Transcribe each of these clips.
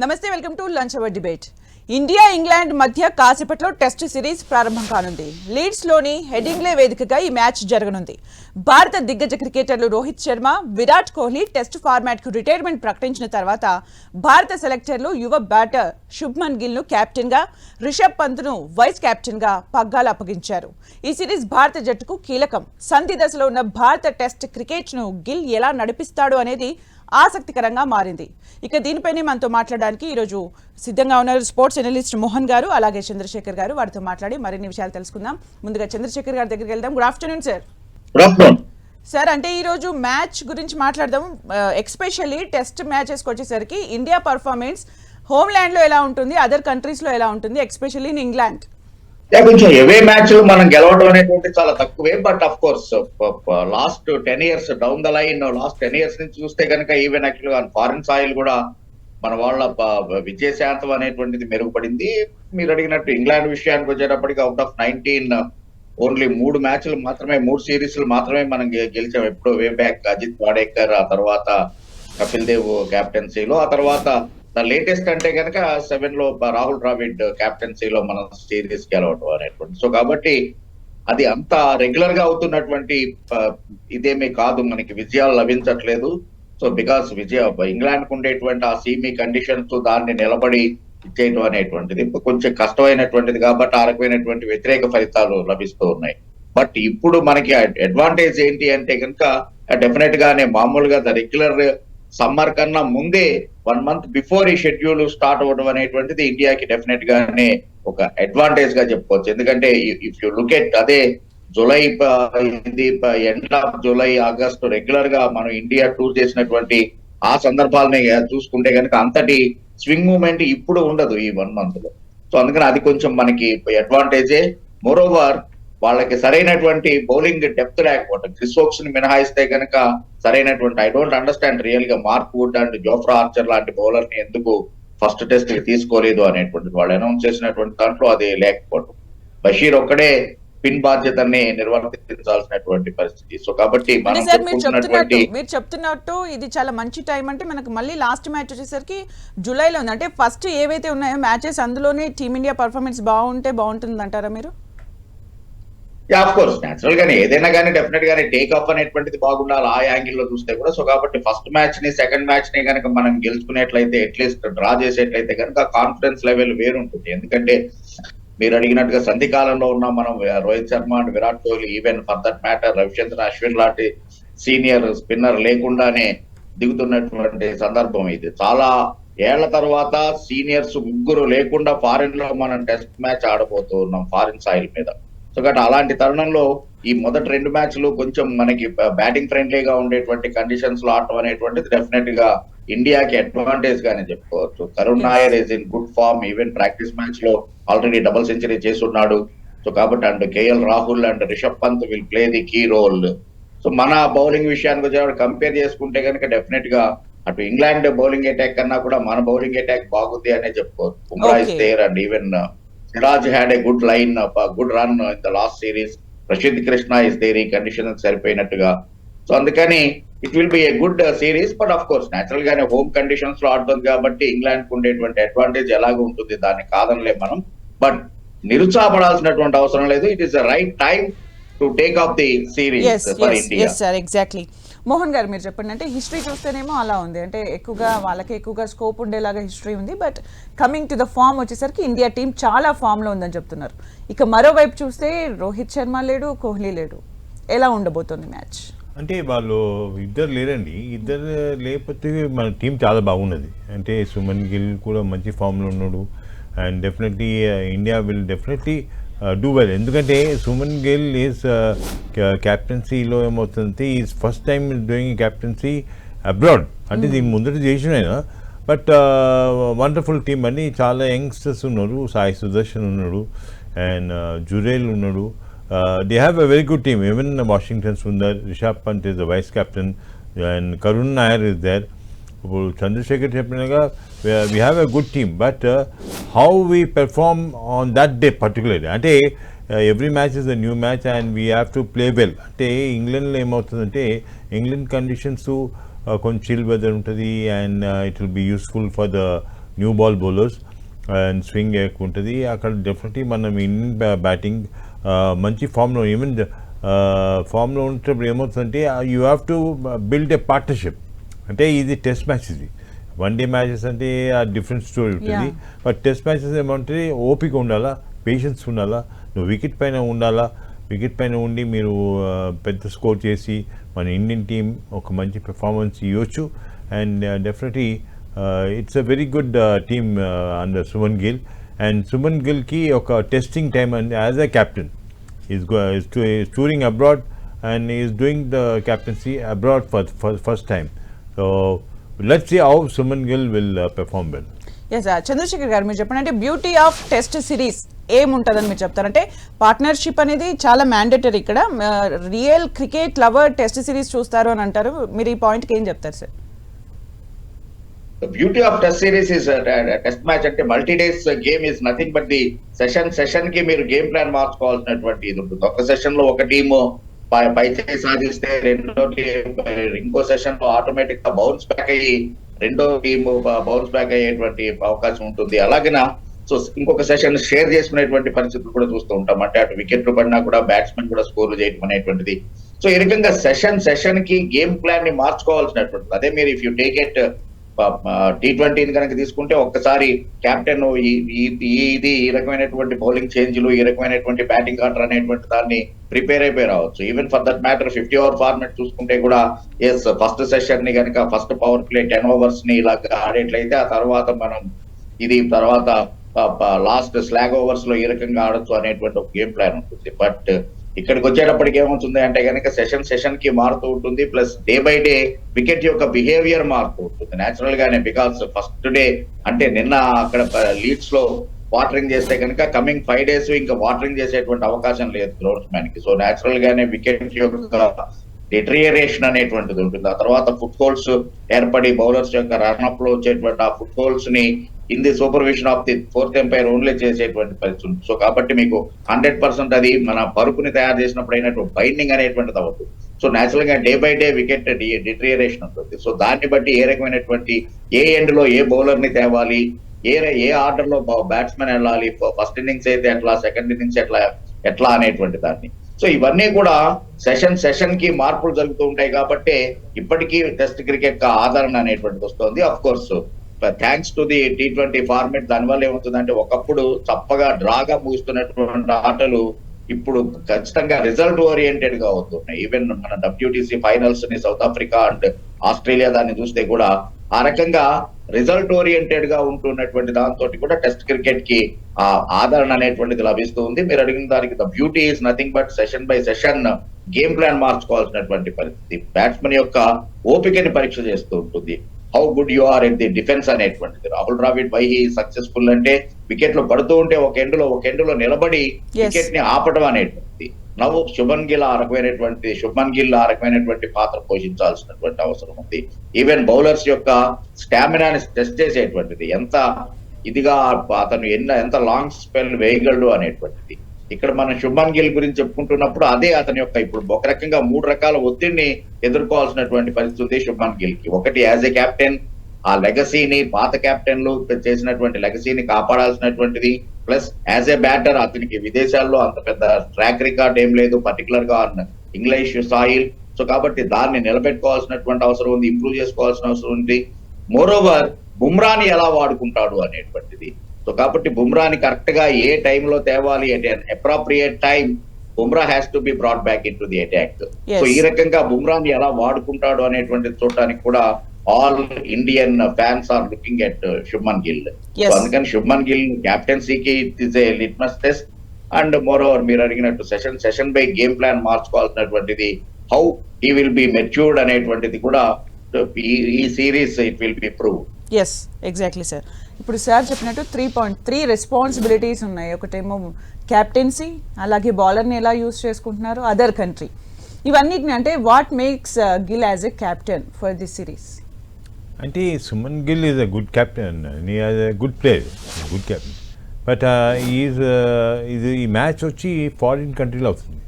నమస్తే welcome to lunch hour debate. India England మధ్య కాసేపట్లో టెస్ట్ సిరీస్ ప్రారంభం కానుంది. లీడ్స్లోని హెడింగ్లే వేదికగా ఈ మ్యాచ్ జరగనుంది. భారత దిగ్గజ క్రికెటర్లు రోహిత్ శర్మ విరాట్ కోహ్లీ టెస్ట్ ఫార్మాట్కు రిటైర్మెంట్ ప్రకటించిన తర్వాత భారత సెలెక్టర్లు యువ బ్యాటర్ శుభ్మన్ గిల్ను కెప్టెన్గా రిషబ్ పంత్ను వైస్ క్యాప్టెన్గా పగ్గాలు అప్పగించారు. ఈ సిరీస్ భారత జట్టుకు కీలకం. సంధి దశలో ఉన్న భారత టెస్ట్ క్రికెట్ను గిల్ ఎలా నడిపిస్తాడు అనేది ఆసక్తికరంగా మారింది. ఇక దీనిపైనే మనతో మాట్లాడడానికి ఈరోజు సిద్ధంగా ఉన్నారు స్పోర్ట్స్ జర్నలిస్ట్ మోహన్ గారు అలాగే చంద్రశేఖర్ గారు. వారితో మాట్లాడి మరిన్ని విషయాలు తెలుసుకుందాం. ముందుగా చంద్రశేఖర్ గారి దగ్గరికి వెళ్దాం. గుడ్ ఆఫ్టర్నూన్ సార్ సార్ అంటే ఈరోజు మ్యాచ్ గురించి మాట్లాడదాం ఎక్స్పెషల్లీ టెస్ట్ మ్యాచెస్కి వచ్చేసరికి ఇండియా పర్ఫార్మెన్స్ హోమ్ల్యాండ్లో ఎలా ఉంటుంది అదర్ కంట్రీస్లో ఎలా ఉంటుంది ఎక్స్పెషల్లీ ఇన్ ఇంగ్లాండ్? కొంచెం ఎవే మ్యాచ్ మనం గెలవడం అనేటువంటి చాలా తక్కువే but of course last ten years down the line last ten years నుంచి చూస్తే కనుక ఈవెన్ యాక్చువల్గా ఫారిన్ సాయిల్ కూడా మన వాళ్ళ విజయశాంతం అనేటువంటిది మెరుగుపడింది. మీరు అడిగినట్టు ఇంగ్లాండ్ విషయానికి వచ్చేటప్పటికి అవుట్ ఆఫ్ నైన్టీన్ ఓన్లీ మూడు మ్యాచ్లు మాత్రమే మూడు సిరీస్లు మాత్రమే మనం గెలిచాం. ఎప్పుడో వే బ్యాక్ అజిత్ వాడేకర్ ఆ తర్వాత కపిల్ దేవ్ కెప్టెన్సీలో ఆ తర్వాత ద లేటెస్ట్ అంటే కనుక సెవెన్లో రాహుల్ ద్రావిడ్ కెప్టెన్సీలో మనం సిరీస్ గెలవడం అనేటువంటి సో కాబట్టి అది అంత రెగ్యులర్గా అవుతున్నటువంటి ఇదేమీ కాదు మనకి విజయాలు లభించట్లేదు. సో బికాస్ విజయ ఇంగ్లాండ్కు ఉండేటువంటి ఆ సీమీ కండిషన్స్ దాన్ని నిలబడి ఇచ్చేయడం అనేటువంటిది. కొంచెం కష్టమైనటువంటిది కాబట్టి ఆ రకమైనటువంటి వ్యతిరేక ఫలితాలు లభిస్తూ ఉన్నాయి. బట్ ఇప్పుడు మనకి అడ్వాంటేజ్ ఏంటి అంటే కనుక డెఫినెట్ గానే మామూలుగా ద రెగ్యులర్ సమ్మర్ కన్నా ముందే వన్ మంత్ బిఫోర్ ఈ షెడ్యూల్ స్టార్ట్ అవ్వడం అనేటువంటిది ఇండియాకి డెఫినెట్ గానే ఒక అడ్వాంటేజ్గా చెప్పుకోవచ్చు. ఎందుకంటే ఇఫ్ యు లుక్ ఎట్ అదే జూలై ఇది ఎండ్ ఆఫ్ జూలై ఆగస్ట్ రెగ్యులర్గా మనం ఇండియా టూర్ చేసినటువంటి ఆ సందర్భాలని చూసుకుంటే కనుక అంతటి స్వింగ్ మూమెంట్ ఇప్పుడు ఉండదు ఈ వన్ మంత్లో. సో అందుకని అది కొంచెం మనకి అడ్వాంటేజే మోరోవర్ వాళ్ళకి సరైనటువంటి బౌలింగ్ డెప్త్ లేకపోవటం. క్రిస్ వోక్స్ని మినహాయిస్తే కనుక సరైనటువంటి ఐ డోంట్ అండర్స్టాండ్ రియల్గా Mark Wood and Jofra Archer లాంటి బౌలర్ని ఎందుకు ఫస్ట్ టెస్ట్కి తీసుకోలేదు అనేటువంటిది వాళ్ళు అనౌన్స్ చేసినటువంటి దాంట్లో అది లేకపోవటం. బషీర్ ఒక్కడే పిన్ బాధ్యతని నిర్వర్తించాల్సినటువంటి పరిస్థితి. సో కాబట్టి మీరు చెప్తున్నట్టు ఇది చాలా మంచి టైం అంటే మనకు మళ్ళీ లాస్ట్ మ్యాచ్ వచ్చేసరికి జూలైలో ఉంది. అంటే ఫస్ట్ ఏవైతే ఉన్నాయో మ్యాచెస్ అందులోనే టీమిండియా పర్ఫార్మెన్స్ బాగుంటే బాగుంటుంది అంటారా మీరు? ఆఫ్ కోర్స్ న్యాచురల్ గానే ఏదైనా కానీ డెఫినెట్ గానే టేక్ ఆఫ్ అనేటువంటిది బాగుండాలి ఆ యాంగిల్లో చూస్తే కూడా. సో కాబట్టి ఫస్ట్ మ్యాచ్ని సెకండ్ మ్యాచ్ని కనుక మనం గెలుచుకునేట్లయితే అట్లీస్ట్ డ్రా చేసేట్లయితే కనుక కాన్ఫిడెన్స్ లెవెల్ వేరుంటుంది. ఎందుకంటే మీరు అడిగినట్టుగా సంధి కాలంలో ఉన్న మనం Rohit Sharma and Virat Kohli even for that matter Ravichandran Ashwin లాంటి సీనియర్ స్పిన్నర్ లేకుండానే దిగుతున్నటువంటి సందర్భం ఇది. చాలా ఏళ్ళ తర్వాత సీనియర్స్ ముగ్గురు లేకుండా ఫారిన్లో మనం టెస్ట్ మ్యాచ్ ఆడబోతూ ఉన్నాం ఫారిన్ సాయిల్ మీద. సో కాబట్టి అలాంటి తరుణంలో ఈ మొదటి రెండు మ్యాచ్లు కొంచెం మనకి బ్యాటింగ్ ఫ్రెండ్లీగా ఉండేటువంటి కండిషన్స్లో ఆడటం అనేటువంటిది డెఫినెట్గా ఇండియాకి అడ్వాంటేజ్ గానే చెప్పుకోవచ్చు. Karun Nair is in good form even practice మ్యాచ్లో ఆల్రెడీ డబుల్ సెంచరీ చేసి ఉన్నాడు సో కాబట్టి and KL Rahul and Rishabh Pant will play the key role so మన బౌలింగ్ విషయానికి వచ్చేవాడు కంపేర్ చేసుకుంటే కనుక డెఫినెట్గా అటు ఇంగ్లాండ్ బౌలింగ్ అటాక్ కన్నా కూడా మన బౌలింగ్ అటాక్ బాగుంది అనే చెప్పుకోవచ్చు Bumrah is. There and even Siraj had a good line good run in the last series Prasidh Krishna is there ఈ కండిషన్ సరిపోయినట్టుగా. సో అందుకని it will be a good series but of course natural గానే home కండిషన్స్లో ఆడుతుంది కాబట్టి ఇంగ్లాండ్కు ఉండేటువంటి advantage ఎలాగ ఉంటుంది దాన్ని కాదనలే మనం. బట్ నిరుత్సాహపడాల్సినటువంటి అవసరం లేదు. It is the right time to take off the series for India exactly Mohan గారు మీరు చెప్పండి. అంటే హిస్టరీ చూస్తేనేమో అలా ఉంది. అంటే ఎక్కువగా వాళ్ళకి ఎక్కువగా స్కోప్ ఉండేలాగా హిస్టరీ ఉంది. But coming to the form వచ్చేసరికి ఇండియా టీం చాలా ఫామ్లో ఉందని చెప్తున్నారు. ఇక మరోవైపు చూస్తే రోహిత్ శర్మ లేడు కోహ్లీ లేడు. ఎలా ఉండబోతుంది మ్యాచ్ అంటే వాళ్ళు ఇద్దరు లేరండి. ఇద్దరు లేకపోతే మన టీం చాలా బాగున్నది. అంటే సుమన్ గిల్ కూడా మంచి ఫామ్లో ఉన్నాడు. And definitely India will definitely do well ఎందుకంటే సుమన్ గిల్ ఈస్ క్యాప్టెన్సీలో ఏమవుతుంది is first time doing captaincy abroad అంటే దీని ముందట చేసిన ఆయన. బట్ వండర్ఫుల్ టీమ్ అండి చాలా యంగ్స్టర్స్ ఉన్నారు. సాయి సుదర్శన్ ఉన్నాడు. అండ్ జురేల్ ఉన్నాడు. They have a very good team even Washington Sundar Rishabh Pant is the vice captain and Karun Nair is there ఇప్పుడు Chandrasekhar చెప్పినగా we have a good team but how we perform on that day particularly అంటే every match is a new match and we have to play well అంటే ఇంగ్లాండ్లో ఏమవుతుందంటే England conditions కొంచెం chill weather ఉంటుంది and it will be useful for the new ball bowlers and swing ఎక్కువ ఉంటుంది. అక్కడ definitely మనం ఇండియన్ బ్యాటింగ్ మంచి ఫామ్లో ఈవెన్ ఫామ్లో ఉన్నప్పుడు ఏమవుతుందంటే you have to build a partnership అంటే ఇది టెస్ట్ మ్యాచ్ ఇది. వన్ డే మ్యాచెస్ అంటే ఆ డిఫరెంట్ స్టోరీ ఉంటుంది. బట్ టెస్ట్ మ్యాచెస్ ఏమంటే ఓపిక ఉండాలా పేషెన్స్ ఉండాలా నువ్వు వికెట్ పైన ఉండాలా వికెట్ పైన ఉండి మీరు పెద్ద స్కోర్ చేసి మన ఇండియన్ టీం ఒక మంచి పెర్ఫార్మెన్స్ ఇవ్వచ్చు and definitely it's a very good team under Shubman Gill and Shubman గిల్కి ఒక testing time and as a captain is is touring abroad and he is doing the captaincy abroad for, for see how Suman Gill will uh, perform well. S Chandrashekhar garu మీరు చెప్పండి అంటే beauty of test series ఏముంటుందని మీరు చెప్తారంటే partnership అనేది చాలా mandatory ఇక్కడ. Real cricket lover test series చూస్తారు అని అంటారు. మీరు ఈ పాయింట్కి ఏం చెప్తారు sir beauty of test series is test match అంటే multi days game is nothing but the session సెషన్కి మీరు గేమ్ ప్లాన్ మార్చుకోవాల్సినటువంటి ఇది ఉంటుంది. ఒక సెషన్లో ఒక టీము పై సాధిస్తే రెండో టీం ఇంకో సెషన్లో ఆటోమేటిక్గా బౌన్స్ బ్యాక్ అయ్యి రెండో టీమ్ బౌన్స్ బ్యాక్ అయ్యేటువంటి అవకాశం ఉంటుంది. అలాగనా? సో ఇంకొక సెషన్ షేర్ చేసుకునేటువంటి పరిస్థితులు కూడా చూస్తూ ఉంటాం. అంటే అటు వికెట్లు పడినా కూడా బ్యాట్స్మెన్ కూడా స్కోర్లు చేయడం అనేటువంటిది. సో ఈ రకంగా సెషన్ సెషన్కి గేమ్ ప్లాన్ని మార్చుకోవాల్సినటువంటిది. అదే మీరు if you take at T ట్వంటీని కనుక తీసుకుంటే ఒక్కసారి కెప్టెన్ ఇది ఈ రకమైనటువంటి బౌలింగ్ చేంజ్లు ఈ రకమైనటువంటి బ్యాటింగ్ ఆర్డర్ అనేటువంటి దాన్ని ప్రిపేర్ అయిపోయి రావచ్చు. Even for that matter fifty over format చూసుకుంటే కూడా ఎస్ ఫస్ట్ సెషన్ని కనుక ఫస్ట్ పవర్ ప్లే టెన్ ఓవర్స్ని ఇలా ఆడేట్లయితే ఆ తర్వాత మనం ఇది తర్వాత లాస్ట్ స్లాగ్ ఓవర్స్లో ఈ రకంగా ఆడొచ్చు అనేటువంటి ఒక గేమ్ ప్లాన్ ఉంటుంది. బట్ ఇక్కడికి వచ్చేటప్పటికి ఏమవుతుంది అంటే కనుక సెషన్ సెషన్కి మారుతూ ఉంటుంది. Plus day by day wicket యొక్క బిహేవియర్ మారుతూ ఉంటుంది. నేచురల్ గానే బికాస్ ఫస్ట్ డే అంటే నిన్న అక్కడ uh, లీడ్స్లో వాటరింగ్ చేస్తే కనుక కమింగ్ ఫైవ్ డేస్ ఇంకా వాటరింగ్ చేసేటువంటి అవకాశం లేదు గ్రౌండ్స్మెన్కి. సో నేచురల్ గానే వికెట్ యొక్క డిట్రియరేషన్ అనేటువంటిది ఉంటుంది. ఆ తర్వాత ఫుట్ హోల్స్ ఏర్పడి బౌలర్స్ యొక్క రన్అప్లో వచ్చేటువంటి ఆ foot హోల్స్ని in the supervision of the fourth umpire only చేసేటువంటి పరిస్థితి ఉంది. సో కాబట్టి మీకు హండ్రెడ్ పర్సెంట్ అది మన పరుపుని తయారు చేసినప్పుడు అయినటువంటి బైండింగ్ అనేటువంటిది అవ్వదు. సో నేచురల్గా day by day wicket deterioration ఉంటుంది. సో దాన్ని బట్టి ఏ రకమైనటువంటి ఏ ఎండ్లో ఏ బౌలర్ని తేవాలి ఏ ఏ ఆర్డర్లో బ్యాట్స్మెన్ వెళ్ళాలి ఫస్ట్ ఇన్నింగ్స్ అయితే ఎట్లా సెకండ్ ఇన్నింగ్స్ ఎట్లా ఎట్లా అనేటువంటి దాన్ని. సో ఇవన్నీ కూడా సెషన్ సెషన్కి మార్పులు జరుగుతూ ఉంటాయి కాబట్టి ఇప్పటికీ టెస్ట్ క్రికెట్ ఆదరణ అనేటువంటిది వస్తుంది. Of course thanks to the T twenty format దానివల్ల ఏమవుతుందంటే ఒకప్పుడు చప్పగా డ్రాగా ముగిస్తున్నటువంటి ఆటలు ఇప్పుడు ఖచ్చితంగా రిజల్ట్ ఓరియంటెడ్గా అవుతున్నాయి. ఈవెన్ మన డబ్ల్యూటీసీ ఫైనల్స్ని సౌత్ ఆఫ్రికా అండ్ ఆస్ట్రేలియా దాన్ని చూస్తే కూడా ఆ రకంగా రిజల్ట్ ఓరియంటెడ్గా ఉంటున్నటువంటి దాంతో కూడా టెస్ట్ క్రికెట్కి ఆ ఆదరణ అనేటువంటిది లభిస్తూ ఉంది. మీరు అడిగిన దానికి the beauty is nothing but session by session game plan మార్చుకోవాల్సినటువంటి పరిస్థితి. బ్యాట్స్మెన్ యొక్క ఓపికని పరీక్ష చేస్తూ ఉంటుంది. How good you are at the defence అనేటువంటిది. Rahul Dravid why he successful అంటే వికెట్లు పడుతూ ఉంటే ఒక ఎండ్లో ఒక ఎండ్లో నిలబడి. వికెట్ని ఆపడం అనేటువంటిది. నవ్వు శుభన్ గిల్ ఆ రకమైనటువంటి శుభన్ గిల్ ఆ రకమైనటువంటి పాత్ర పోషించాల్సినటువంటి అవసరం ఉంది. ఈవెన్ బౌలర్స్ యొక్క స్టామినాని టెస్ట్ చేసేటువంటిది. ఎంత ఇదిగా అతను ఎన్న ఎంత లాంగ్ స్పెల్ వేయగలడు అనేటువంటిది. ఇక్కడ మనం శుభాన్ గిల్ గురించి చెప్పుకుంటున్నప్పుడు అదే అతని యొక్క ఇప్పుడు ఒక రకంగా మూడు రకాల ఒత్తిడిని ఎదుర్కోవాల్సినటువంటి పరిస్థితి శుభాన్ గిల్కి. ఒకటి యాజ్ ఎ కెప్టెన్ ఆ లెగసీని పాత కెప్టెన్లు చేసినటువంటి లెగసీని కాపాడాల్సినటువంటిది ప్లస్ యాజ్ ఎ బ్యాటర్ అతనికి విదేశాల్లో అంత పెద్ద ట్రాక్ రికార్డ్ ఏం లేదు పర్టికులర్గా ఇంగ్లీష్ సాయిల్. సో కాబట్టి దాన్ని నిలబెట్టుకోవాల్సినటువంటి అవసరం ఉంది ఇంప్రూవ్ చేసుకోవాల్సిన అవసరం ఉంది. మోరోవర్ బుమ్రాని ఎలా వాడుకుంటాడు అనేటువంటిది సో కాబట్టి బుమ్రాని కరెక్ట్గా ఏ టైంలో తేవాలి అంటే appropriate time Bumrah has to be brought back into the attack. So ఈ రకంగా బుమ్రాని ఎలా వాడుకుంటాడు అనేటువంటిది చూడడానికి కూడా all Indian fans are looking at Shubman Gill. So అందుకని Shubman Gill క్యాప్టెన్సీకి it is a litmus test and more over మీరు అడిగినట్టు session session by game plan మార్చుకోవాల్సినటువంటిది how he will be matured అనేటువంటిది కూడా ఈ- ఈ series it will be prove as exactly sir ఇప్పుడు sir చెప్పినట్టు three point three responsibilities ఉన్నాయి. ఒకటేమో క్యాప్టెన్సీ అలాగే బౌలర్ని ఎలా యూస్ చేసుకుంటున్నారు అదర్ కంట్రీ ఇవన్నిటిని అంటే what makes Gill as a captain for this series అంటే Shubman Gill is a good captain నీ as a good player good captain but is ఇది ఈ మ్యాచ్ వచ్చి ఫారిన్ కంట్రీలో అవుతుంది.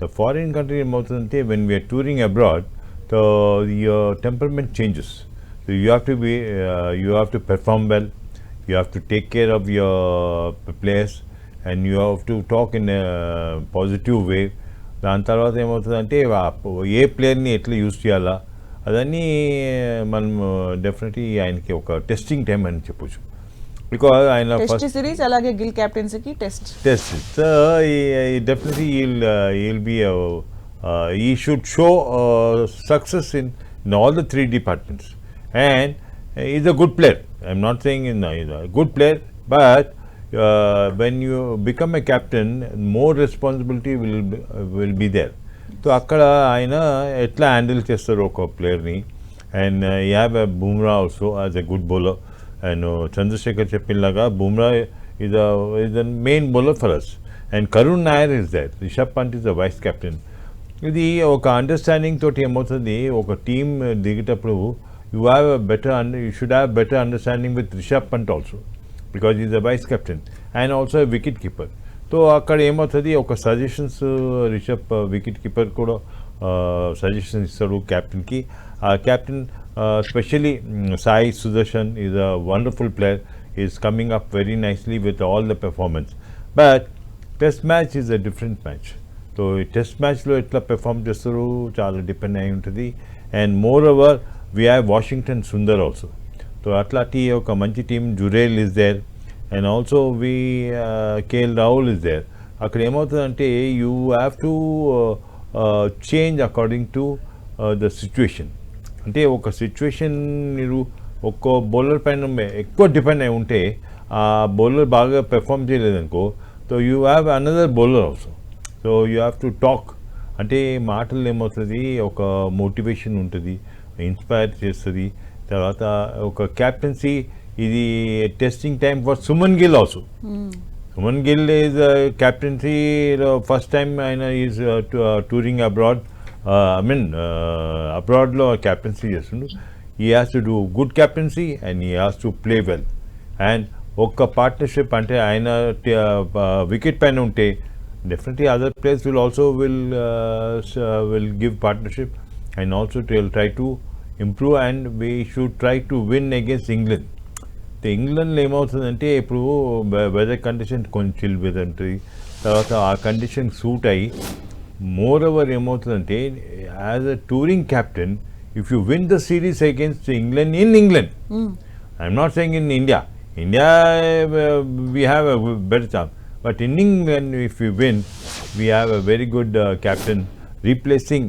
ద ఫారిన్ కంట్రీ ఏమవుతుందంటే when we are touring abroad so your temperament changes you have to be you have to perform well you have to take care of your players and you have to talk in a positive way దాని తర్వాత ఏమవుతుందంటే ఆ- ఏ ప్లేయర్ని ఎట్లా use చేయాలా అదన్నీ మనం definitely ఆయనకి ఒక టెస్టింగ్ టైం అని చెప్పొచ్చు బికాజ్ ఆయన టెస్ట్ ఫస్ట్ సిరీస్ అలాగే Gill కెప్టెన్సీకి test test it. So he, he definitely he'll uh, he'll be a, uh, he should show uh, success in, in all the three departments, and he's a good player. I'm not saying in, he's a good player, but uh, when you become a captain, more responsibility will be, uh, will be there. So అక్కడ ఆయన ఎట్లా handle చేస్తారు ఒక ప్లేయర్ని and you have a Bumrah also as a good bowler and Chandrashekhar చెప్పినలాగా Bumrah is a is the main bowler for us. And Karun Nair is there. Rishabh Pant is the vice captain. ఇది ఒక understanding తోటి ఏమవుతుంది ఒక team దిగేటప్పుడు you have a better under you should have better understanding with Rishabh Pant also because is a vice captain and also wicket keeper so అక్కడ ఏమవుతుంది ఒక suggestions Rishabh wicket keeper కూడా సజెషన్స్ ఇస్తాడు క్యాప్టెన్కి ఆ captain specially Sai Sudharsan is a wonderful player is coming up very nicely with all the performance but test match is a different match so ఈ test మ్యాచ్లో ఎట్లా పెర్ఫామ్ చేస్తారు చాలా depend అయి ఉంటుంది and more over we have Washington Sundar also so అట్లాంటి ఒక మంచి team Jurel is there and also we KL Rahul is there అక్కడ ఏమవుతుందంటే you have to change according to the situation అంటే ఒక సిచ్యువేషన్ మీరు ఒక్కో బౌలర్ పైన ఎక్కువ డిపెండ్ అయి ఉంటే ఆ బౌలర్ బాగా perform చేయలేదనుకో so you have another bowler also so you have to talk అంటే మాటలు ఏమవుతుంది ఒక మోటివేషన్ ఉంటుంది ఇన్స్పైర్ చేస్తుంది. తర్వాత ఒక క్యాప్టెన్సీ ఇది testing time for Shubman Gill also. Shubman Gill is captaincy first time ఆయన is touring abroad. I mean అబ్రాడ్లో captaincy చేస్తుండు. He has to do good captaincy and he has to play well and ఒక్క partnership అంటే ఆయన wicket పైన ఉంటే definitely other players will also will will give partnership and also will try to improve and we should try to win against England ఇంగ్లాండ్లో ఏమవుతుందంటే ఇప్పుడు weather condition కొంచెం chill weather ఉంటుంది తర్వాత ఆ కండిషన్ సూట్ అయ్యి మోర్ ఓవర్ ఏమవుతుందంటే as a touring captain if you win the series against England in England I'm not saying in India India we have a better chance but in England if you win we have a very good captain replacing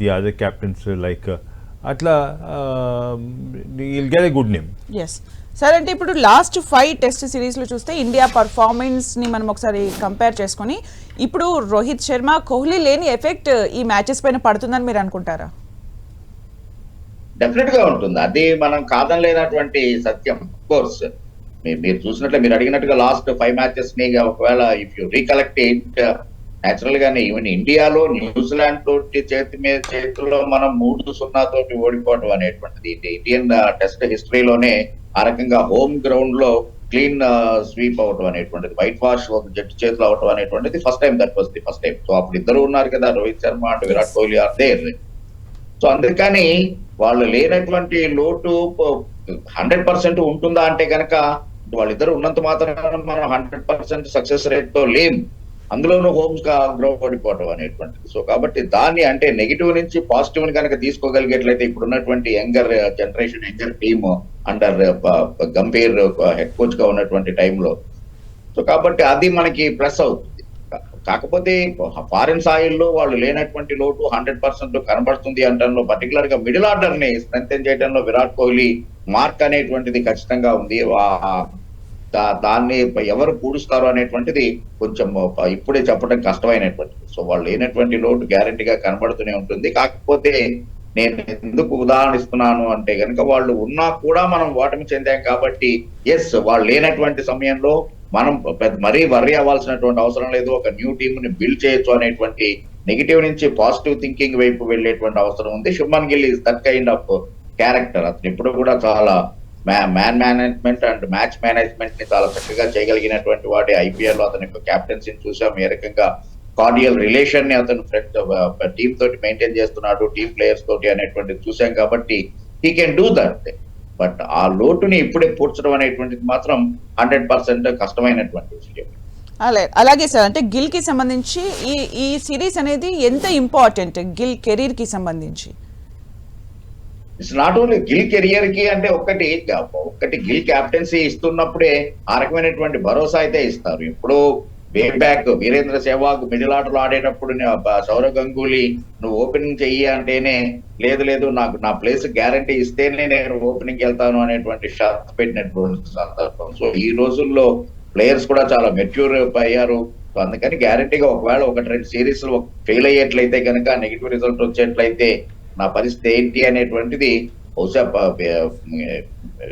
the other captains like అట్లా will get a good name yes సరే అంటే ఇప్పుడు last five test సిరీస్లో చూస్తే India పర్ఫార్మెన్స్ని మనం ఒకసారి compare చేసుకొని ఇప్పుడు రోహిత్ శర్మ కోహ్లీ లేని ఎఫెక్ట్ ఈ మ్యాచెస్ పైన పడుతుందని మీరు అనుకుంటారా? డెఫినెట్గా ఉంటుంది. అది మనం కాదనలేనటువంటి సత్యం కోర్స్ మీరు చూసినట్లే మీరు అడిగినట్టుగా లాస్ట్ ఫైవ్ మ్యాచెస్ని ఒకవేళ if you recollect it natural గానే ఈవెన్ ఇండియాలో న్యూజిలాండ్ తోటి చేతి మీద చేతిలో మనం మూడు సున్నా తోటి ఓడిపోవడం అనేటువంటిది ఇండియన్ టెస్ట్ హిస్టరీలోనే ఆ రకంగా హోమ్ గ్రౌండ్లో క్లీన్ స్వీప్ అవటం అనేటువంటిది వైట్ వాష్ ఒక జట్టు చేతిలో అవటం అనేటువంటిది first time that was the first time so అప్పుడు ఇద్దరు ఉన్నారు కదా Rohit Sharma and Virat Kohli are there so అందుకని వాళ్ళు లేనటువంటి లోటు హండ్రెడ్ పర్సెంట్ ఉంటుందా అంటే కనుక వాళ్ళిద్దరు ఉన్నంత మాత్రం మనం హండ్రెడ్ పర్సెంట్ సక్సెస్ రేట్తో లేం. అందులోనూ హోమ్స్ గ్రౌండ్ పడిపోవడం అనేటువంటిది. సో కాబట్టి దాన్ని అంటే నెగిటివ్ నుంచి పాజిటివ్ని కనుక తీసుకోగలిగేట్లయితే ఇప్పుడు ఉన్నటువంటి younger generation younger team under Gambhir head కోచ్గా ఉన్నటువంటి టైంలో. సో కాబట్టి అది మనకి ప్రెస్ అవుతుంది. కాకపోతే ఫారిన్ సాయిల్లో వాళ్ళు లేనటువంటి లోటు హండ్రెడ్ పర్సెంట్ కనబడుతుంది అంటంలో పర్టికులర్గా మిడిల్ ఆర్డర్ని స్ట్రెంగ్ చేయడంలో విరాట్ కోహ్లీ మార్క్ అనేటువంటిది ఖచ్చితంగా ఉంది. దాన్ని ఎవరు పూడుస్తారు అనేటువంటిది కొంచెం ఇప్పుడే చెప్పడం కష్టమైనటువంటిది. సో వాళ్ళు లేనటువంటి లోటు గ్యారంటీగా కనబడుతూనే ఉంటుంది. కాకపోతే నేను ఎందుకు ఉదాహరణ ఇస్తున్నాను అంటే కనుక వాళ్ళు ఉన్నా కూడా మనం ఓటమి చెందాం కాబట్టి ఎస్ వాళ్ళు లేనటువంటి సమయంలో మనం పెద్ద మరీ వర్రీ అవ్వాల్సినటువంటి అవసరం లేదు. ఒక న్యూ టీమ్ని బిల్డ్ చేయొచ్చు అనేటువంటి నెగిటివ్ నుంచి పాజిటివ్ థింకింగ్ వైపు వెళ్ళేటువంటి అవసరం ఉంది. Shubman Gill is that kind of character. అతను ఇప్పుడు కూడా చాలా మ్యాన్ మేనేజ్మెంట్ అండ్ మ్యాచ్ మేనేజ్మెంట్ని చాలా చక్కగా చేయగలిగినటువంటి వాడి ఐపీఎల్లో అతని యొక్క క్యాప్టెన్సీని చూసాం ఏ రకంగా కార్డియల్ రిలేషన్ని అతను ఫ్రెండ్ టీమ్ తోటి మెయింటైన్ చేస్తున్నాడు టీమ్ ప్లేయర్స్ తోటి అనేటువంటిది చూసాం కాబట్టి he can do that but ఆ లోటుని ఇప్పుడే పూడ్చడం అనేటువంటిది మాత్రం హండ్రెడ్ పర్సెంట్ కష్టమైనటువంటి విషయం. అలా అలాగే సార్ అంటే గిల్కి సంబంధించి ఈ ఈ సిరీస్ అనేది ఎంత ఇంపార్టెంట్? గిల్ కెరీర్కి సంబంధించి. ఇట్స్ నాట్ ఓన్లీ గిల్ కెరియర్కి అంటే ఒకటి ఒకటి గిల్ క్యాప్టెన్సీ ఇస్తున్నప్పుడే ఆ రకమైనటువంటి భరోసా అయితే ఇస్తారు. ఇప్పుడు way back Virender Sehwag middle ఆటలు ఆడేటప్పుడు సౌరవ్ గంగూలీ నువ్వు ఓపెనింగ్ చెయ్యి అంటేనే లేదు లేదు నాకు నా ప్లేస్ గ్యారంటీ ఇస్తేనే నేను ఓపెనింగ్ వెళ్తాను అనేటువంటి షార్ట్ పెట్టినటువంటి సందర్భం. సో ఈ రోజుల్లో ప్లేయర్స్ కూడా చాలా మెచ్యూర్ అయ్యారు. సో అందుకని గ్యారంటీగా ఒకవేళ ఒకటి రెండు సిరీస్ ఫెయిల్ అయ్యేట్లయితే కనుక నెగిటివ్ రిజల్ట్ వచ్చేట్లయితే నా పరిస్థితి ఏంటి అనేటువంటిది బహుశా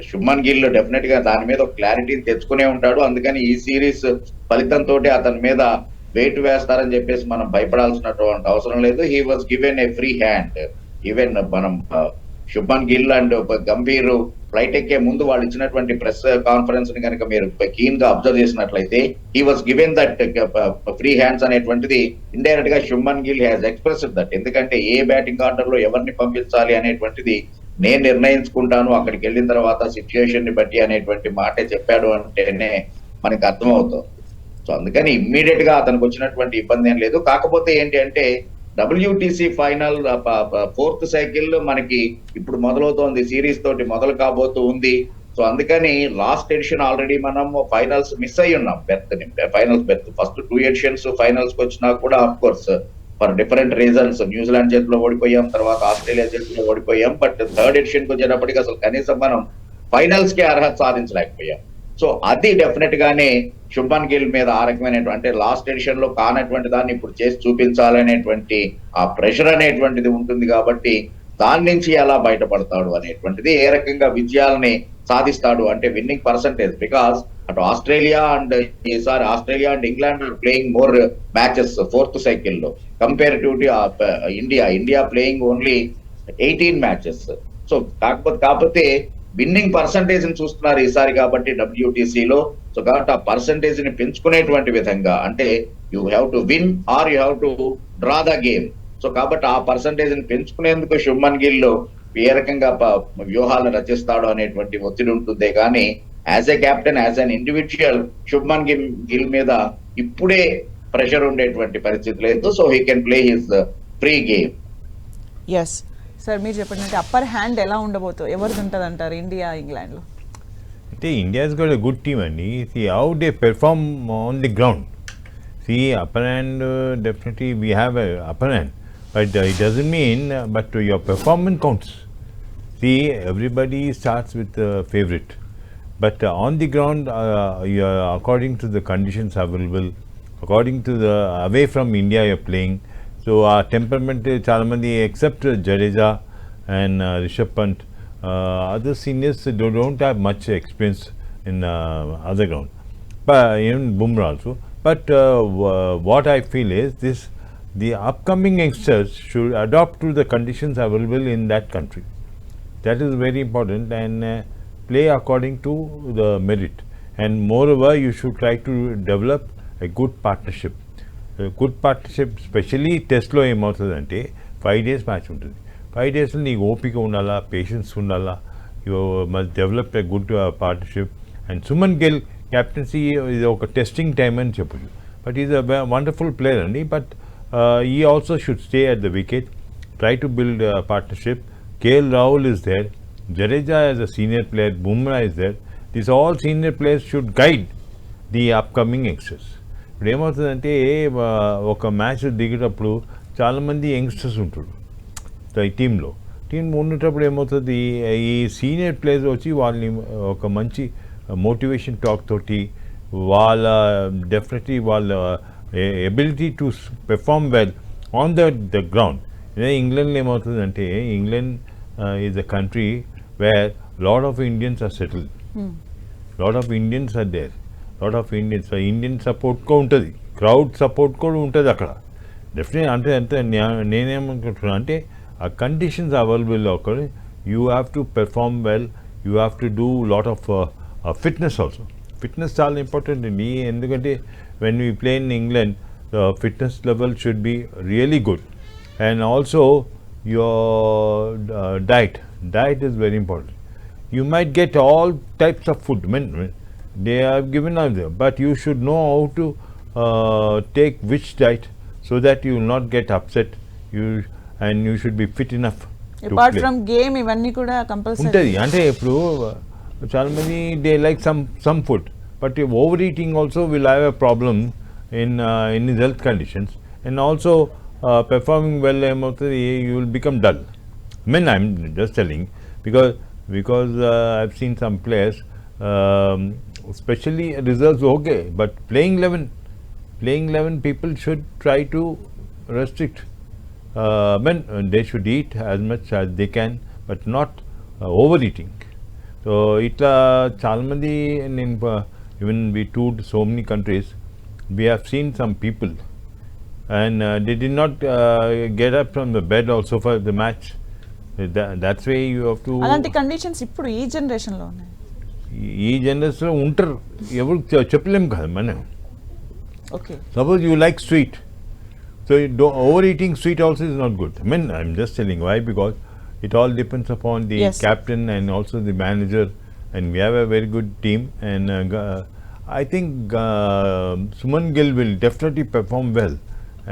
శుభ్మన్ గిల్ డెఫినెట్గా దాని మీద ఒక క్లారిటీ తెచ్చుకునే ఉంటాడు. అందుకని ఈ సిరీస్ ఫలితంతో అతని మీద వెయిట్ వేస్తారని చెప్పేసి మనం భయపడాల్సినటువంటి అవసరం లేదు. He was given a free hand even మనం శుభన్ గిల్ అండ్ గంభీర్ ఫ్లైట్ ఎక్కే ముందు వాళ్ళు ఇచ్చినటువంటి ప్రెస్ కాన్ఫరెన్స్ని కనుక మీరు కీన్గా అబ్జర్వ్ చేసినట్లయితే he was given that free hands అనేటువంటిది ఇండైరెక్ట్గా Shubman Gill has express that ఎందుకంటే ఏ బ్యాటింగ్ ఆర్డర్లో ఎవరిని పంపించాలి అనేటువంటిది నేను నిర్ణయించుకుంటాను అక్కడికి వెళ్ళిన తర్వాత సిచ్యుయేషన్ని బట్టి అనేటువంటి మాటే చెప్పాడు అంటేనే మనకి అర్థమవుతుంది. సో అందుకని ఇమ్మీడియట్గా అతనికి వచ్చినటువంటి ఇబ్బంది ఏం లేదు. కాకపోతే ఏంటి అంటే డబ్ల్యూటీసీ ఫైనల్ ఫోర్త్ సైకిల్ మనకి ఇప్పుడు మొదలవుతోంది. సిరీస్ తోటి మొదలు కాబోతూ ఉంది. సో అందుకని లాస్ట్ ఎడిషన్ ఆల్రెడీ మనం ఫైనల్స్ మిస్ అయి ఉన్నాం. బెర్త్ని finals berth first two editions ఫైనల్స్కి వచ్చినా కూడా of course for different reasons New Zealand చేతిలో ఓడిపోయాం తర్వాత ఆస్ట్రేలియా చేతిలో ఓడిపోయాం బట్ థర్డ్ ఎడిషన్కి వచ్చేటప్పటికి అసలు కనీసం మనం ఫైనల్స్కి అర్హత సాధించలేకపోయాం. సో అది డెఫినెట్ గానే శుభన్ గిల్ మీద ఆ రకమైనటువంటి అంటే లాస్ట్ ఎడిషన్లో కానటువంటి దాన్ని ఇప్పుడు చేసి చూపించాలనేటువంటి ఆ ప్రెషర్ అనేటువంటిది ఉంటుంది కాబట్టి దాని నుంచి ఎలా బయటపడతాడు అనేటువంటిది ఏ రకంగా విజయాలని సాధిస్తాడు అంటే విన్నింగ్ పర్సంటేజ్ బికాస్ అటు ఆస్ట్రేలియా అండ్ ఈసారి Australia and England are playing more matches fourth సైకిల్లో comparative India. India playing only eighteen matches so కాకపోతే కాకపోతే విన్నింగ్ పర్సంటేజ్ని చూస్తున్నారు ఈసారి కాబట్టి డబ్ల్యూటీసీలో లో సో కాబట్టి ఆ పర్సంటేజ్ని పెంచుకునేటువంటి విధంగా అంటే you have to win or you have to draw the game so కాబట్టి ఆ పర్సంటేజ్ని పెంచుకునేందుకు శుభ్మన్ గిల్ ఏ రకంగా వ్యూహాలు రచిస్తాడు అనేటువంటి ఒత్తిడి ఉంటుందే కానీ as a captain as an individual Shubman Gill Gill మీద ఇప్పుడే ప్రెషర్ ఉండేటువంటి పరిస్థితి లేదు. So he can play his free game yes sir మీరు చెప్పినట్టు అప్పర్ హ్యాండ్ ఎలా ఉండబోతుంది ఎవరిది ఉంటుంది అంటారు ఇండియా ఇంగ్లాండ్లో? అంటే India's got a good team అండి. See how they perform on the ground see upper hand definitely we have upper hand but it doesn't mean but your performance counts see everybody starts with favourite but on the ground according to the conditions available according to the away So our temperament uh, Chalamandi except uh, Jadeja and uh, Rishabh Pant, uh, other seniors don't, don't have much experience in uh, other ground, but uh, even Bumrah also. But uh, what I feel is this: the upcoming youngsters should adopt to the conditions available in that country. That is very important and uh, play according to the merit. And moreover, you should try to develop a good partnership A good partnership, especially టెస్ట్లో ఏమవుతుందంటే five days match ఉంటుంది five డేస్లో నీకు ఓపిక ఉండాలా patience ఉండాలా you must develop a good partnership and Shubman Gill captaincy ఇది ఒక టెస్టింగ్ టైం అని చెప్పచ్చు but is a wonderful player అండి but he also should stay at the wicket try to build a partnership. KL Rahul is there. Jadeja as a senior player. Bumrah is there. These all senior players should guide the upcoming youngsters. ఇప్పుడు ఏమవుతుందంటే ఒక match దిగేటప్పుడు చాలామంది youngsters ఉంటారు. ఈ టీంలో. Team ఉండేటప్పుడు ఏమవుతుంది ఈ సీనియర్ ప్లేయర్స్ వచ్చి వాళ్ళని ఒక మంచి మోటివేషన్ టాక్ తోటి వాళ్ళ డెఫినెట్లీ వాళ్ళ ability to perform well on the the ground. ఇదే ఇంగ్లాండ్లో ఏమవుతుందంటే England is a country where lot of Indians are settle lot of Indians are there. Lot of Indians Indian support కూడా ఉంటుంది. Crowd support కూడా ఉంటుంది అక్కడ. Definite అంటే అంటే నే- నేనేమనుకుంటున్నా అంటే ఆ కండిషన్స్ అవైలబుల్ అక్కడ you have to perform well you have to do lot of fitness also fitness చాలా ఇంపార్టెంట్ అండి. ఎందుకంటే when we play in England fitness level should be really good and also your uh, diet. Diet is very important. You might get all types of food. I mean, they are given out there, but you should know how to uh, take which diet so that you will not get upset. You and you should be fit enough. to apart play. From game ఇవన్నీ కూడా compulsory ఉంటుంది అంటే ఇప్పుడు చాలా మంది they like some some food but over eating also will have a problem in in his health conditions and also performing well ఏమవుతుంది you will become dull men I'm just telling because because I've seen some players specially reserves okay but playing eleven playing 11 people should try to restrict uh, men uh, they should eat as much as they can but not uh, overeating so itla చాలా మంది నేను even we toured so many countries we have seen some people and uh, they did not uh, get up from the bed also for the match That, that's why you have to అలాంటి conditions ఇప్పుడు ఈ generation లో ఉన్నాయి ఈ జనరేషన్లో ఉంటారు ఎవరు చె- చెప్పలేం కదా మనం okay Suppose you like sweet. So you do, overeating sweet also is not good. I mean, I'm just telling why because it all depends upon the Yes. captain and also the manager, and we have a very good team. And uh, Ga- I think uh, Suman Gill will definitely perform well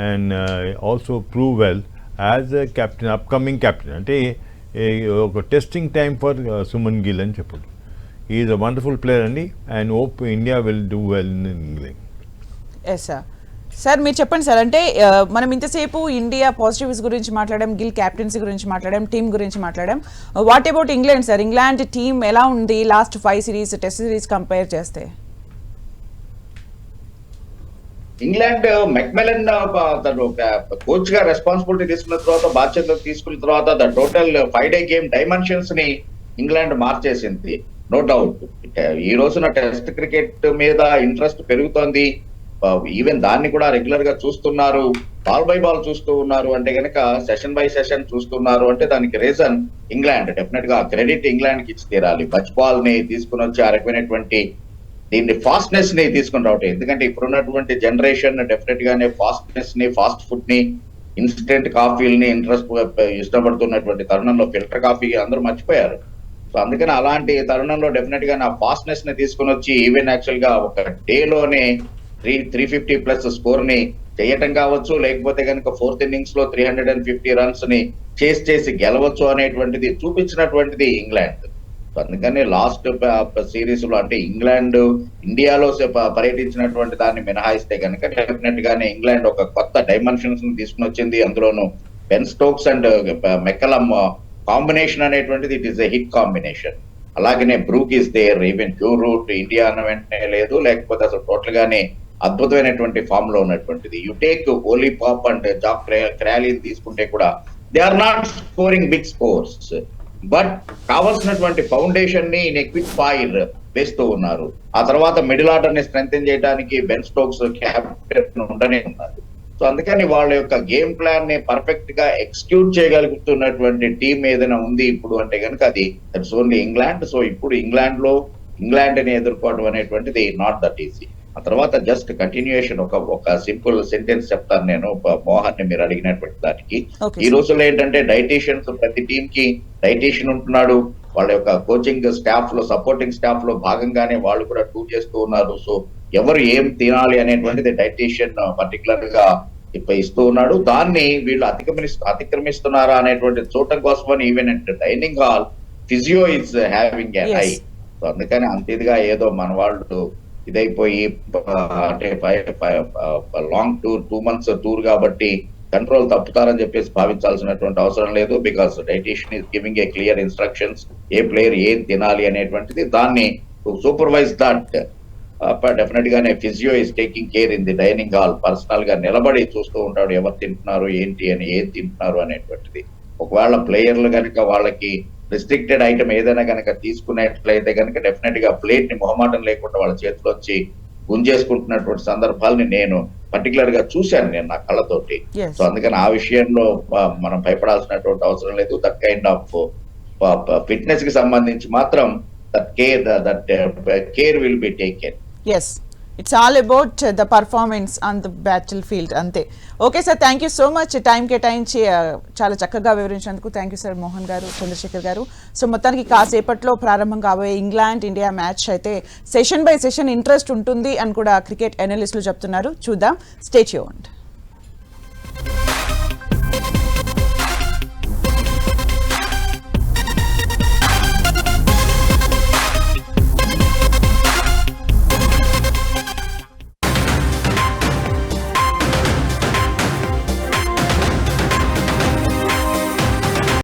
and uh, also prove well as a captain, upcoming captain. అంటే ఒక testing time for Suman Gill అని చెప్పాడు is a wonderful player అండి and hope India will do well in England yes sir sir మీరు చెప్పండి sir అంటే మనం ఇంతసేపు ఇండియా పాజిటివ్స్ గురించి మాట్లాడాం గిల్ క్యాప్టెన్సీ గురించి మాట్లాడాం టీం గురించి మాట్లాడాం. What about England sir England team ఎలా ఉంది last five series test series compare చేస్తే? ఇంగ్లాండ్ మెక్మెలన్ తను కోచ్గా రెస్పాన్సిబిలిటీ తీసుకున్న తర్వాత బాధ్యతలు తీసుకున్న తర్వాత the total five day game డైమెన్షన్స్ని England మార్చేసింది. నో డౌట్ ఈ రోజున టెస్ట్ క్రికెట్ మీద ఇంట్రెస్ట్ పెరుగుతోంది. ఈవెన్ దాన్ని కూడా రెగ్యులర్గా చూస్తున్నారు. బాల్ బై బాల్ చూస్తూ ఉన్నారు అంటే కనుక సెషన్ బై సెషన్ చూస్తున్నారు అంటే దానికి రీజన్ ఇంగ్లాండ్. డెఫినెట్గా క్రెడిట్ ఇంగ్లాండ్కి ఇచ్చి తీరాలి బచ్ బాల్ని తీసుకుని వచ్చి ఆ రకమైనటువంటి దీన్ని ఫాస్ట్నెస్ని తీసుకుని రావటం. ఎందుకంటే ఇప్పుడున్నటువంటి జనరేషన్ డెఫినెట్ గానే ఫాస్ట్నెస్ని ఫాస్ట్ ఫుడ్ని ఇన్స్టెంట్ కాఫీలని ఇంట్రెస్ట్ ఇష్టపడుతున్నటువంటి తరుణంలో ఫిల్టర్ కాఫీ అందరూ మర్చిపోయారు. సో అందుకని అలాంటి తరుణంలో డెఫినెట్గా నా ఫాస్ట్నెస్ని తీసుకుని వచ్చి ఈవెన్ యాక్చువల్గా ఒక డే లోనే త్రీ త్రీ ఫిఫ్టీ ప్లస్ స్కోర్ని చేయటం కావచ్చు లేకపోతే కనుక ఫోర్త్ ఇన్నింగ్స్లో త్రీ హండ్రెడ్ అండ్ ఫిఫ్టీ రన్స్ని చేసి చేసి గెలవచ్చు అనేటువంటిది చూపించినటువంటిది ఇంగ్లాండ్. సో అందుకని లాస్ట్ సిరీస్ uh, లో అంటే ఇంగ్లాండ్ ఇండియాలో పర్యటించినటువంటి దాన్ని మినహాయిస్తే కనుక డెఫినెట్ గానే ఇంగ్లాండ్ ఒక కొత్త డైమెన్షన్స్ని తీసుకుని వచ్చింది. అందులోను Ben Stokes and uh, McCullum combination అనేటువంటిది it is a hit combination. అలాగనే బ్రూక్ ఇస్ దేర్ ఈవెన్ క్యూ రూట్ ఇండియా అన్న వెంటనే లేదు లేకపోతే అసలు టోటల్ గానే అద్భుతమైనటువంటి ఫామ్లో ఉన్నటువంటిది you take Ollie Pope and Jack క్రాలీని తీసుకుంటే కూడా they are not scoring big scores but కావాల్సినటువంటి ఫౌండేషన్ని ఇన్ క్విక్ ఫైర్ వేస్తూ ఉన్నారు. ఆ తర్వాత మిడిల్ ఆర్డర్ని స్ట్రెంగ్ చేయడానికి బెన్ స్టోక్స్ క్యాప్టెన్ ఉండనే ఉన్నారు. సో అందుకని వాళ్ళ యొక్క గేమ్ ప్లాన్ని పర్ఫెక్ట్గా ఎక్స్క్యూట్ చేయగలుగుతున్నటువంటి టీం ఏదైనా ఉంది ఇప్పుడు అంటే కనుక అది దట్స్ ఓన్లీ ఇంగ్లాండ్. సో ఇప్పుడు ఇంగ్లాండ్లో ఇంగ్లాండ్ని ఎదుర్కోవడం అనేటువంటిది నాట్ దట్ ఈజీ ఆ తర్వాత జస్ట్ కంటిన్యూయేషన్ ఒక ఒక సింపుల్ సెంటెన్స్ చెప్తాను నేను మోహన్ని మీరు అడిగినటువంటి దానికి. ఈ. రోజుల్లో ఏంటంటే డైటీషియన్స్ ప్రతి టీం కి డైటీషియన్ ఉంటున్నాడు వాళ్ళ యొక్క కోచింగ్ స్టాఫ్లో సపోర్టింగ్ స్టాఫ్లో భాగంగానే వాళ్ళు కూడా టూర్ చేస్తూ ఉన్నారు. సో ఎవరు ఏం తినాలి అనేటువంటిది డైటీషియన్ పర్టికులర్గా ఇప్ప ఇస్తూ ఉన్నాడు దాన్ని వీళ్ళు అతిక్రమిస్తు అతిక్రమిస్తున్నారా అనేటువంటి చూడటం కోసమని ఈవెన్ అంటే dining hall physio is having. High so అందుకని అంత ఇదిగా ఏదో మన వాళ్ళు ఇదైపోయి అంటే long tour two months tour కాబట్టి కంట్రోల్ తప్పుతారని చెప్పేసి భావించాల్సినటువంటి అవసరం లేదు because dietician is giving a clear instructions a player ఏం తినాలి అనేటువంటిది దాన్ని సూపర్వైజ్ దట్ డెఫినెట్ గానే physio is taking care in the dining hall పర్సనల్గా నిలబడి చూస్తూ ఉంటాడు. ఎవరు తింటున్నారు? ఏంటి అని ఏం తింటున్నారు అనేటువంటిది. ఒకవేళ ప్లేయర్లు కనుక వాళ్ళకి రిస్ట్రిక్టెడ్ ఐటమ్ ఏదైనా కనుక తీసుకునేట్లయితే కనుక డెఫినెట్గా ప్లేట్ని మొహమాటం లేకుండా వాళ్ళ చేతిలోంచి గుంజేసుకుంటున్నటువంటి సందర్భాలని నేను పర్టికులర్గా చూశాను నేను నా కళ్ళతోటి. సో అందుకని ఆ విషయంలో మనం భయపడాల్సినటువంటి అవసరం లేదు. దట్ కైండ్ ఆఫ్ ఫిట్నెస్కి సంబంధించి మాత్రం that care that care will be taken as it's all about the performance on the battle field అంతే okay sir thank you so much time కేటాయించి uh, చాలా చక్కగా వివరించినందుకు thank you sir Mohan garu Chandrashekhar garu. So మొత్తానికి కాసేపట్లో ప్రారంభం కాబోయే England India match అయితే session by session interest ఉంటుంది అని కూడా క్రికెట్ అనలిస్టులు చెప్తున్నారు. చూద్దాం. Stay tuned